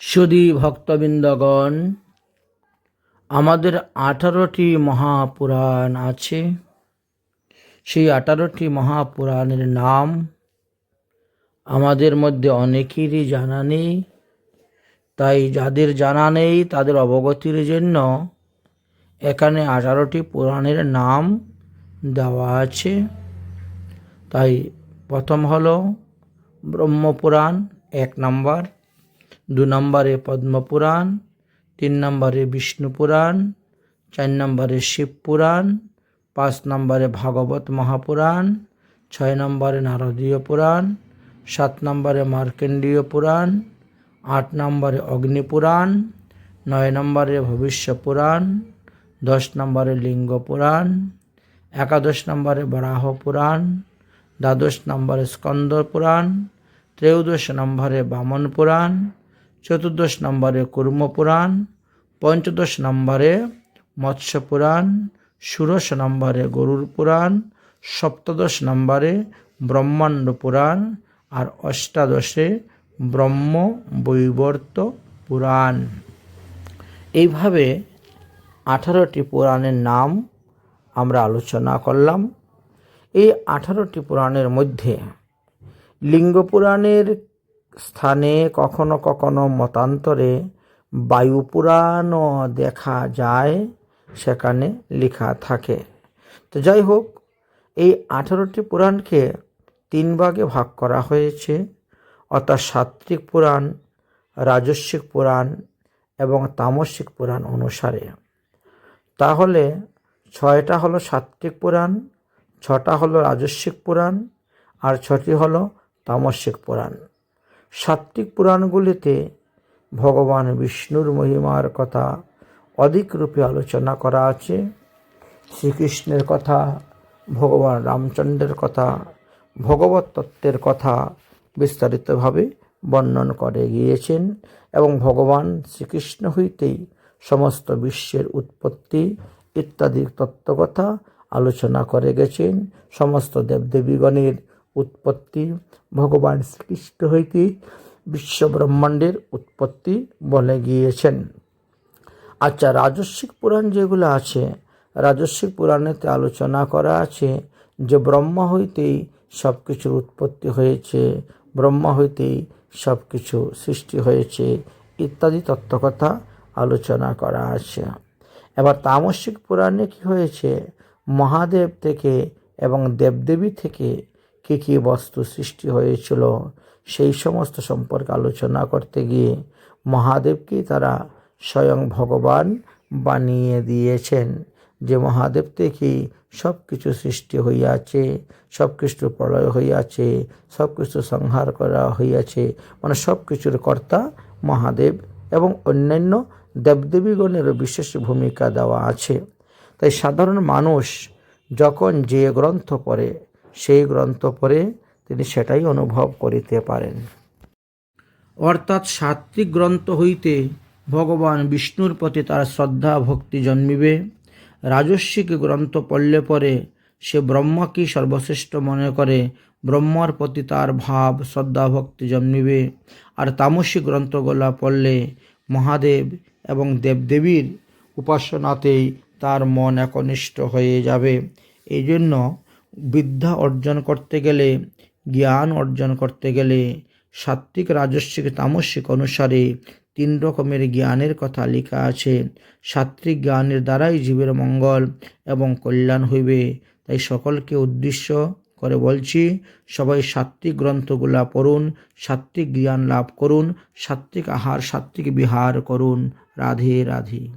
সুদী ভক্তবৃন্দগণ, আমাদের আঠারোটি মহাপুরাণ আছে। সেই আঠারোটি মহাপুরাণের নাম আমাদের মধ্যে অনেকেরই জানা নেই। তাই যাদের জানা নেই, তাদের অবগতির জন্য এখানে আঠারোটি পুরাণের নাম দেওয়া আছে। তাই প্রথম হলো ব্রহ্মপুরাণ, এক নম্বর। দু নম্বরে পদ্মপুরাণ, তিন নম্বরে বিষ্ণু পুরাণ চার নম্বরে শিব পুরাণ পাঁচ নম্বরে ভাগবত মহাপুরাণ, ছয় নম্বরে নারদীয় পুরাণ, সাত নম্বরে মার্কেন্ডীয় পুরাণ, আট নম্বরে অগ্নিপুরাণ, নয় নম্বরে ভবিষ্য পুরাণ দশ নম্বরে লিঙ্গ পুরাণ একাদশ নম্বরে বরাহ পুরাণ দ্বাদশ নম্বরে স্কন্দ পুরাণ ত্রয়োদশ নম্বরে বামন পুরাণ চতুর্দশ নম্বরে কুর্ম পুরাণ পঞ্চদশ নম্বরে মৎস্য পুরাণ ষোড়শ নম্বরে গরুর পুরাণ সপ্তদশ নম্বরে ব্রহ্মাণ্ড পুরাণ আর অষ্টাদশে ব্রহ্ম বৈবর্ত পুরাণ। এইভাবে আঠারোটি পুরাণের নাম আমরা আলোচনা করলাম। এই আঠারোটি পুরাণের মধ্যে লিঙ্গ পুরাণের স্থানে কখনো কখনো মতান্তরে বায়ু পুরাণও দেখা যায়, সেখানে লেখা থাকে। তো যাই হোক, এই আঠারোটি পুরাণকে তিন ভাগে ভাগ করা হয়েছে। অর্থাৎ সাত্বিক পুরাণ, রাজস্বিক পুরাণ এবং তামসিক পুরাণ অনুসারে। তাহলে ছয়টা হলো সাত্বিক পুরাণ, ছটা হলো রাজস্বিক পুরাণ, আর ছটি হলো তামসিক পুরাণ। সাত্বিক পুরাণগুলিতে ভগবান বিষ্ণুর মহিমার কথা অধিক রূপে আলোচনা করা আছে। শ্রীকৃষ্ণের কথা, ভগবান রামচন্দ্রের কথা, ভগবত তত্ত্বের কথা বিস্তারিতভাবে বর্ণন করে গিয়েছেন এবং ভগবান শ্রীকৃষ্ণ হইতেই সমস্ত বিশ্বের উৎপত্তি ইত্যাদি তত্ত্বকথা আলোচনা করে গেছেন। সমস্ত দেবদেবীগণের উৎপত্তি, ভগবান শ্রীকৃষ্ণ হইতে বিশ্ব ব্রহ্মাণ্ডের উৎপত্তি বলে গিয়েছেন। আচ্ছা রাজস্বিক পুরাণ যেগুলো আছে, রাজস্বিক পুরাণেতে আলোচনা করা আছে যে ব্রহ্মা হইতেই সব কিছুর উৎপত্তি হয়েছে, ব্রহ্মা হইতেই সব কিছু সৃষ্টি হয়েছে ইত্যাদি তত্ত্বকথা আলোচনা করা আছে। এবার তামসিক পুরাণে কি হয়েছে? মহাদেব থেকে এবং দেবদেবী থেকে কী কী বস্তু সৃষ্টি হয়েছিল, সেই সমস্ত সম্পর্কে আলোচনা করতে গিয়ে মহাদেবকেই তারা স্বয়ং ভগবান বানিয়ে দিয়েছেন যে মহাদেব থেকেই সব কিছু সৃষ্টি হইয়াছে সব কিছু প্রলয় হইয়াছে সব কিছু সংহার করা হইয়াছে। মানে সব কিছুর কর্তা মহাদেব এবং অন্যান্য দেবদেবীগণেরও বিশেষ ভূমিকা দেওয়া আছে। তাই সাধারণ মানুষ যখন যে গ্রন্থ পড়ে সেই গ্রন্থ পড়ে তিনি সেটাই অনুভব করিতে পারেন। অর্থাৎ সাত্বিক গ্রন্থ হইতে ভগবান বিষ্ণুর প্রতি তার শ্রদ্ধা, ভক্তি জন্মিবে। রাজস্বিক গ্রন্থ পড়লে পরে সে ব্রহ্মাকেই সর্বশ্রেষ্ঠ মনে করে, ব্রহ্মার প্রতি তার ভাব, শ্রদ্ধা, ভক্তি জন্মিবে। আর তামসিক গ্রন্থগুলা পড়লে মহাদেব এবং দেবদেবীর উপাসনাতেই তার মন একনিষ্ঠ হয়ে যাবে। এই জন্য বিদ্যা অর্জন করতে গেলে, জ্ঞান অর্জন করতে গেলে সাত্বিক রাজস্বিক তামসিক অনুসারে তিন রকমের জ্ঞানের কথা লেখা আছে। সাত্বিক জ্ঞানের দ্বারাই জীবের মঙ্গল এবং কল্যাণ হইবে। তাই সকলকে উদ্দেশ্য করে বলছি, সবাই সাত্বিক গ্রন্থগুলা পড়ুন সাত্বিক জ্ঞান লাভ করুন সাত্বিক আহার সাত্বিক বিহার করুন। রাধে রাধে।